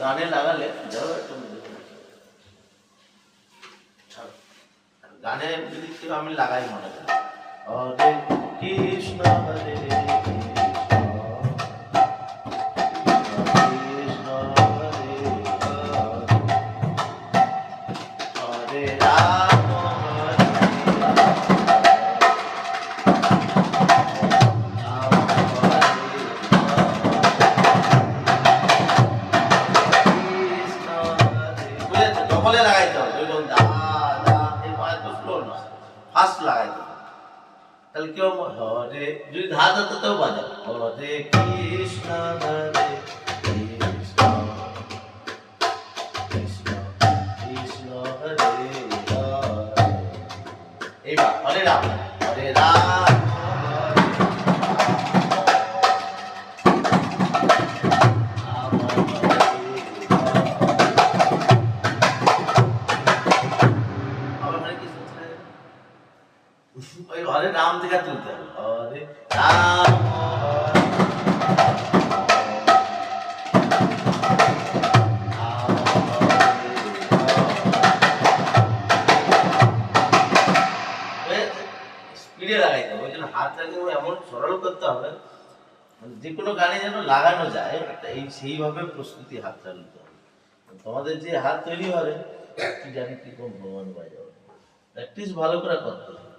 গানে লাগালে ধরো গানে যদি আমি লাগাই মনে করি। কৃষ্ণ বুঝেছ লাগাইতে হবে। ওই যখন দা দা এই মায়ের তো স্লো না। ফাস্ট লাগাইতে হবে। তাহলে কেউ হরে যদি ধা বাজাও হরে কৃষ্ণ, হরে এইবার, হরে রাম হরে রাম। ওই হরে রাম থেকে তুলতে হবে। রাম স্পিডে লাগাইতে হবে, ওই জন্য হাতটাকে এমন সরল করতে হবে, যে কোনো গানে যেন লাগানো যায়, একটা এই সেইভাবে প্রস্তুতি হাতটা নিতে হবে। তোমাদের যে হাত তৈরি হবে, কি জানি কি কোন ভগবান বাজাবে প্র্যাকটিস ভালো করে করতে হবে।